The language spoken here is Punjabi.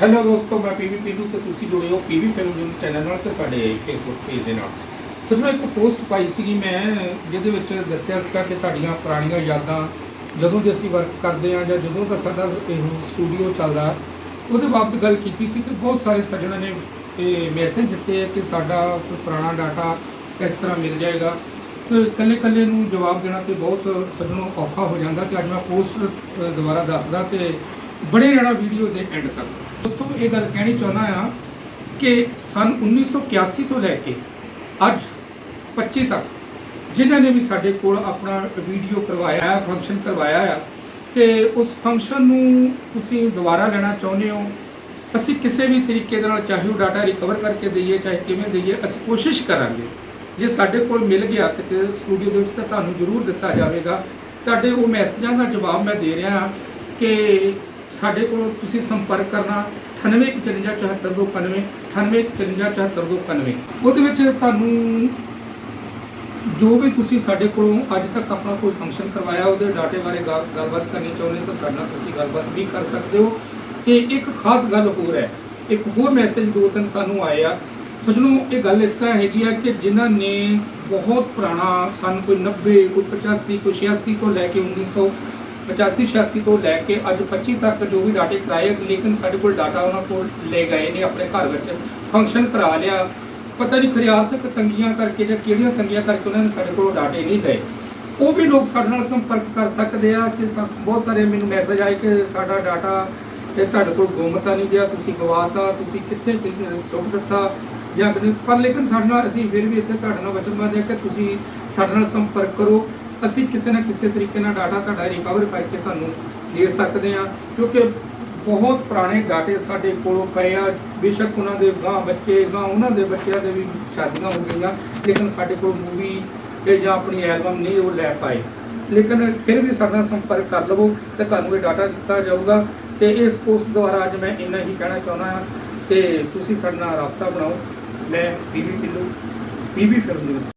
ਹੈਲੋ ਦੋਸਤੋ, ਮੈਂ ਪੀਵੀ ਪੀਲੂ ਤੇ ਤੁਸੀਂ ਜੁੜੇ ਹੋ ਪੀਵੀ ਫਿਲਮ ਨਿਊਜ਼ ਚੈਨਲ ਨਾਲ ਤੇ ਸਾਡੇ ਫੇਸਬੁੱਕ ਪੇਜ ਦੇ ਨਾਲ। ਸਰ, ਮੈਂ ਇੱਕ ਪੋਸਟ ਪਾਈ ਸੀਗੀ, ਮੈਂ ਜਿਹਦੇ ਵਿੱਚ ਦੱਸਿਆ ਸੀਗਾ ਕਿ ਤੁਹਾਡੀਆਂ ਪੁਰਾਣੀਆਂ ਯਾਦਾਂ, ਜਦੋਂ ਦੇ ਅਸੀਂ ਵਰਕ ਕਰਦੇ ਆ ਜਾਂ ਜਦੋਂ ਦਾ ਸਾਡਾ ਇਹ ਸਟੂਡੀਓ ਚੱਲਦਾ, ਉਹਦੇ ਬਾਬਤ ਗੱਲ ਕੀਤੀ ਸੀ ਤੇ ਬਹੁਤ ਸਾਰੇ ਸੱਜਣਾਂ ਨੇ ਇਹ ਮੈਸੇਜ ਦਿੱਤੇ ਆ ਕਿ ਸਾਡਾ ਕੋਈ ਪੁਰਾਣਾ ਡਾਟਾ ਕਿਸ ਤਰ੍ਹਾਂ ਮਿਲ ਜਾਏਗਾ। ਤੇ ਇਕੱਲੇ ਇਕੱਲੇ ਨੂੰ ਜਵਾਬ ਦੇਣਾ ਤੇ ਬਹੁਤ ਸੱਜਣੋਂ ਔਖਾ ਹੋ ਜਾਂਦਾ ਤੇ ਅੱਜ ਮੈਂ ਪੋਸਟ ਦੁਬਾਰਾ ਦੱਸਦਾ ਤੇ ਬੜੇ ਰਹਿਣਾ ਵੀਡੀਓ ਦੇ ਐਂਡ ਤੱਕ। ਦੋਸਤੋ, ਇਹ ਗੱਲ ਕਹਿਣੀ ਚਾਹੁੰਦਾ ਆ ਕਿ ਸਨ 1981 ਤੋਂ ਲੈ ਕੇ ਅੱਜ 25 ਤੱਕ ਜਿਨ੍ਹਾਂ ਨੇ ਵੀ ਸਾਡੇ ਕੋਲ ਆਪਣਾ ਵੀਡੀਓ ਕਰਵਾਇਆ ਹੈ ਫੰਕਸ਼ਨ ਕਰਵਾਇਆ ਆ ਤੇ ਉਸ ਫੰਕਸ਼ਨ ਨੂੰ ਤੁਸੀਂ ਦੁਬਾਰਾ ਲੈਣਾ ਚਾਹੁੰਦੇ ਹੋ? ਅਸੀਂ ਕਿਸੇ ਵੀ ਤਰੀਕੇ ਦੇ ਨਾਲ ਚਾਹੇ ਉਹ ਡਾਟਾ ਰਿਕਵਰ ਕਰਕੇ ਦਈਏ, ਚਾਹੇ ਕਿਵੇਂ ਦਈਏ, ਅਸੀਂ ਕੋਸ਼ਿਸ਼ ਕਰਾਂਗੇ। ਜੇ ਸਾਡੇ ਕੋਲ ਮਿਲ ਗਿਆ ਕਿਤੇ ਸਟੂਡੀਓ ਦੇ ਵਿੱਚ ਤਾਂ ਤੁਹਾਨੂੰ ਜ਼ਰੂਰ ਦਿੱਤਾ ਜਾਵੇਗਾ। ਤੁਹਾਡੇ ਉਹ ਮੈਸੇਜਾਂ ਦਾ ਜਵਾਬ ਮੈਂ ਦੇ ਰਿਹਾ ਹਾਂ ਕਿ ਸਾਡੇ ਕੋਲ ਤੁਸੀਂ ਸੰਪਰਕ ਕਰਨਾ 9854749291 9854749291 ਉਹਦੇ ਵਿੱਚ ਤੁਹਾਨੂੰ ਜੋ ਵੀ ਤੁਸੀਂ ਸਾਡੇ ਕੋਲੋਂ ਅੱਜ ਤੱਕ ਆਪਣਾ ਕੋਈ ਫੰਕਸ਼ਨ ਕਰਵਾਇਆ, ਉਹਦੇ ਡਾਟੇ ਬਾਰੇ ਗੱਲ- ਗੱਲਬਾਤ ਕਰਨੀ ਚਾਹੁੰਦੇ ਹੋ ਤਾਂ ਸਾਡੇ ਨਾਲ ਤੁਸੀਂ ਗੱਲਬਾਤ ਵੀ ਕਰ ਸਕਦੇ ਹੋ। ਤੇ ਇੱਕ ਖਾਸ ਗੱਲ ਹੋਰ ਹੈ, ਇੱਕ ਹੋਰ ਮੈਸੇਜ ਦੋ ਤਿੰਨ ਸਾਨੂੰ ਆਏ ਆ। ਸਜਣੋ ਇਹ ਗੱਲ ਇਸ ਤਰ੍ਹਾਂ ਹੈਗੀ ਆ ਕਿ ਜਿਨ੍ਹਾਂ ਨੇ ਬਹੁਤ ਪੁਰਾਣਾ, ਸਨ ਕੋਈ 90 ਕੋਈ 85 ਕੋਈ 86 ਤੋਂ ਲੈ ਕੇ 1985 86 ਤੋਂ ਲੈ ਕੇ ਅੱਜ 25 ਤੱਕ ਜੋ ਵੀ ਡਾਟੇ ਕਰਾਏ, ਲੇਕਿਨ ਸਾਡੇ ਕੋਲ ਡਾਟਾ ਉਹਨਾਂ ਕੋਲ ਲੈ ਗਏ ਨੇ, ਆਪਣੇ ਘਰ ਵਿੱਚ ਫੰਕਸ਼ਨ ਕਰਾ ਲਿਆ। ਪਤਾ ਨਹੀਂ ਖਰੀ ਆਰਥਿਕ ਤੰਗੀਆਂ ਕਰਕੇ ਜਾਂ ਕਿਹੜੀਆਂ ਤੰਗੀਆਂ ਕਰਕੇ ਉਹਨਾਂ ਨੇ ਸਾਡੇ ਕੋਲ ਡਾਟੇ ਨਹੀਂ ਲਏ। ਉਹ ਵੀ ਲੋਕ ਸਾਡੇ ਨਾਲ ਸੰਪਰਕ ਕਰ ਸਕਦੇ ਆ ਕਿ ਸਾ- ਬਹੁਤ ਸਾਰੇ ਮੈਨੂੰ ਮੈਸੇਜ ਆਏ ਕਿ ਸਾਡਾ ਡਾਟਾ ਇਹ ਤੁਹਾਡੇ ਕੋਲ ਗੁੰਮ ਨਹੀਂ ਗਿਆ, ਤੁਸੀਂ ਗਵਾਤਾ, ਤੁਸੀਂ ਕਿੱਥੇ ਕਿੱਥੇ ਸੁੱਟ ਦਿੱਤਾ ਜਾਂ ਪਰ ਲੇਕਿਨ ਸਾਡੇ ਨਾਲ ਅਸੀਂ ਫਿਰ ਵੀ ਇੱਥੇ ਤੁਹਾਡੇ ਨਾਲ ਵਚਨਬੱਧ ਹਾਂ ਕਿ ਤੁਸੀਂ ਸਾਡੇ ਨਾਲ ਸੰਪਰਕ ਕਰੋ। ਅਸੀਂ ਕਿਸੇ ਨਾ ਕਿਸੇ ਤਰੀਕੇ ਨਾਲ ਡਾਟਾ ਤੁਹਾਡਾ ਰਿਕਵਰ ਕਰਕੇ ਤੁਹਾਨੂੰ ਦੇ ਸਕਦੇ ਹਾਂ, ਕਿਉਂਕਿ ਬਹੁਤ ਪੁਰਾਣੇ ਡਾਟੇ ਸਾਡੇ ਕੋਲ ਪਏ ਆ। ਬੇਸ਼ੱਕ ਉਹਨਾਂ ਦੇ ਗਾਂ ਬੱਚੇ ਗਾਂ ਉਹਨਾਂ ਦੇ ਬੱਚਿਆਂ ਦੇ ਵੀ ਸ਼ਾਦੀਆਂ ਹੋ ਗਈਆਂ, ਲੇਕਿਨ ਸਾਡੇ ਕੋਲ ਮੂਵੀ ਇਹ ਜਾਂ ਆਪਣੀ ਐਲਬਮ ਨਹੀਂ ਉਹ ਲੈ ਪਾਏ। ਲੇਕਿਨ ਫਿਰ ਵੀ ਸਾਡੇ ਨਾਲ ਸੰਪਰਕ ਕਰ ਲਵੋ ਤੇ ਤੁਹਾਨੂੰ ਇਹ ਡਾਟਾ ਦਿੱਤਾ ਜਾਊਗਾ ਤੇ ਇਸ ਪੋਸਟ ਦੁਆਰਾ ਅੱਜ ਮੈਂ ਇੰਨਾ ਹੀ ਕਹਿਣਾ ਚਾਹੁੰਦਾ ਹਾਂ ਤੇ ਤੁਸੀਂ ਸਾਡੇ ਨਾਲ ਰਾਬਤਾ ਬਣਾਓ। ਮੈਂ ਬੀਬੀ ਕਿਲੋ ਬੀਬੀ ਫਿਲਮ ਨਿਊਜ਼